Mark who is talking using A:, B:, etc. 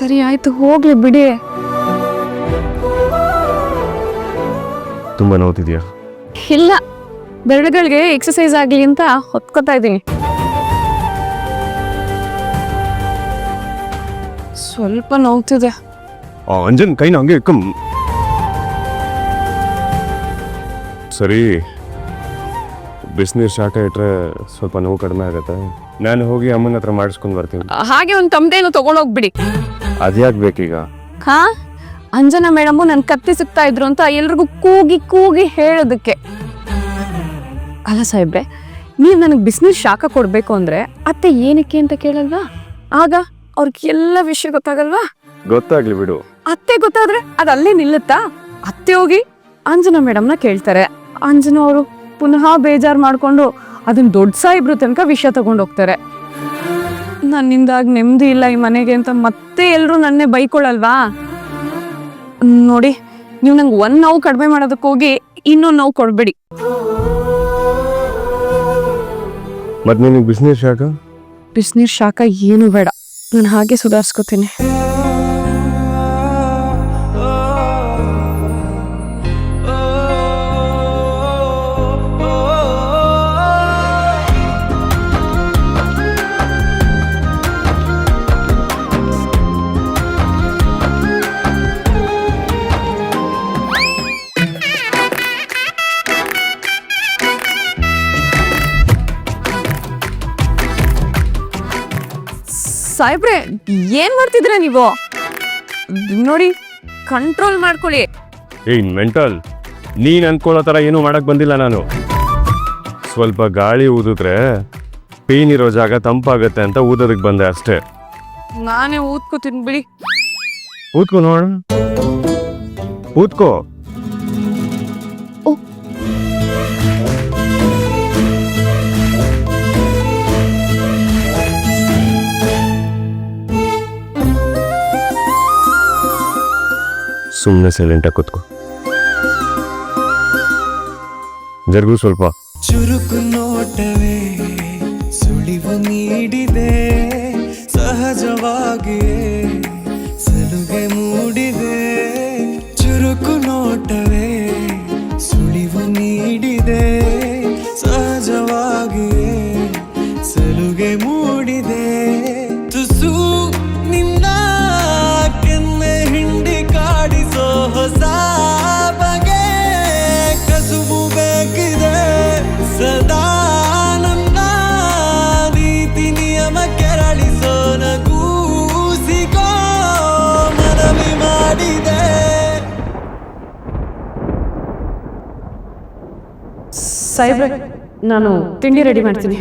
A: ಸರಿ ಆಯ್ತು ಹೋಗ್ಲಿ ಬಿಡಿ.
B: ತುಂಬಾ ನೋತಿದ್ಯಾ
A: ಇಲ್ಲ ಬೆರಳುಗಳಿಗೆ ಎಕ್ಸಸೈಸ್ ಆಗಲಿ ಅಂತ ಹೊತ್ಕೋತಾ ಇದ್ದೀನಿ. ಸ್ವಲ್ಪ ನೋವ್ತಿದೆ.
B: ಆ ಅಂಜನ್ ಕೈನ ಹಂಗೆ ಕಮ್ ಸರಿ ಬಿಸಿನೀರು ಶಾಖ ಇಟ್ರೆ ಸ್ವಲ್ಪ ನೋವು ಕಡಿಮೆ ಆಗುತ್ತೆ. ನಾನು ಹೋಗಿ ಅಮ್ಮನ ಹತ್ರ ಮಾಡಿಸ್ಕೊಂಡು ಬರ್ತೀನಿ.
A: ಹಾಗೆ ಒಂದು ತಮ್ಮದೇನು ತಗೊಂಡೋಗ್ಬಿಡಿ.
B: ಅದ್ಯಾಕೆ ಬೇಕೀಗ
A: ಹಾ? ಅಂಜನಾ ಮೇಡಮ್ ನನ್ ಕತ್ತಿ ಸಿಗ್ತಾ ಇದ್ರು ಅಂತ ಎಲ್ರಿಗೂ ಕೂಗಿ ಕೂಗಿ ಹೇಳೋದಕ್ಕೆ. ಅಲ್ಲ ಸಾಹೇಬ್ರೆ ನೀವ್ ನನಗೆ ಬಿಸ್ನೆಸ್ ಶಾಖ ಕೊಡ್ಬೇಕು ಅಂದ್ರೆ ಅತ್ತೆ ಏನಕ್ಕೆ ಅಂತ ಕೇಳಲ್ವಾ? ಆಗ ಅವ್ರಿಗೆ ಎಲ್ಲ ವಿಷಯ ಗೊತ್ತಾಗಲ್ವಾ?
B: ಗೊತ್ತಾಗ್ಲಿ ಬಿಡು.
A: ಅತ್ತೆ ಗೊತ್ತಾದ್ರೆ ಅದು ಅಲ್ಲೇ ನಿಲ್ಲುತ್ತಾ? ಅತ್ತೆ ಹೋಗಿ ಅಂಜನಾ ಮೇಡಮ್ನ ಕೇಳ್ತಾರೆ. ಅಂಜನಾ ಅವರು ಪುನಃ ಬೇಜಾರ್ ಮಾಡ್ಕೊಂಡು ಅದನ್ನ ದೊಡ್ಡ ಸಾಯಿಬ್ರು ತನಕ ವಿಷಯ ತಗೊಂಡು ಹೋಗ್ತಾರೆ. ನನ್ನಿಂದಾಗ ನೆಮ್ಮದಿ ಇಲ್ಲ ಈ ಮನೆಗೆ ಅಂತ ಮತ್ತೆ ಎಲ್ಲರೂ ನನ್ನೇ ಬೈಕೊಳ್ಳಲ್ವಾ ನೋಡಿ ನೀವು ನಂಗೆ ಒಂದ್ ನೋವು ಕಡಿಮೆ ಮಾಡೋದಕ್ಕೆ ಹೋಗಿ ಇನ್ನೊಂದು ನೋವು ಕೊಡ್ಬೇಡಿ.
B: ಮತ್ತೆ ನಿನಗೆ ಬಿಸಿನೀರು ಶಾಖ
A: ಬಿಸಿನೀರ್ ಶಾಖ ಏನು ಬೇಡ. ನಾನು ಹಾಗೆ ಸುಧಾರಿಸ್ಕೋತೀನಿ. ಸಾಹೇಬ್ರೆ ಏನ್ ಮಾಡ್ತಿದ್ರ ನೀವು? ನೋಡಿ ಕಂಟ್ರೋಲ್ ಮಾಡ್ಕೊಳ್ಳಿ.
B: ಏಯ್ ಮೆಂಟಲ್ ನೀನ್ ಅನ್ಕೊಳ್ಳೋ ತರ ಏನು ಮಾಡಕ್ ಬಂದಿಲ್ಲ ನಾನು. ಸ್ವಲ್ಪ ಗಾಳಿ ಊದಿದ್ರೆ ಪೇನ್ ಇರೋ ಜಾಗ ತಂಪಾಗತ್ತೆ ಅಂತ ಊದೋದಕ್ ಬಂದೆ ಅಷ್ಟೇ.
A: ನಾನೇ ಊದ್ಕೋತೀನಿ ಬಿಡಿ.
B: ಊದ್ಕೋ ನೋಡ. ಊದ್ಕೋ. ಸುಮ್ಮನೆ ಸೈಲೆಂಟಾಗಿ ಕೂತ್ಕೋ. ಜರುಗು ಸ್ವಲ್ಪ.
C: ಚುರುಕು ನೋಟವೇ ಸುಳಿವು ನೀಡಿದೆ, ಸಹಜವಾಗಿಯೇ ಸಲುಗೆ ಮೂಡಿದೆ. ಚುರುಕು ನೋಟವೇ ಸುಳಿವು ನೀಡಿದೆ, ಸಹಜವಾಗಿಯೇ
A: ಸಾಹೇಬ್ರೆ ನಾನು ತಿಂಡಿ ರೆಡಿ ಮಾಡ್ತೀನಿ.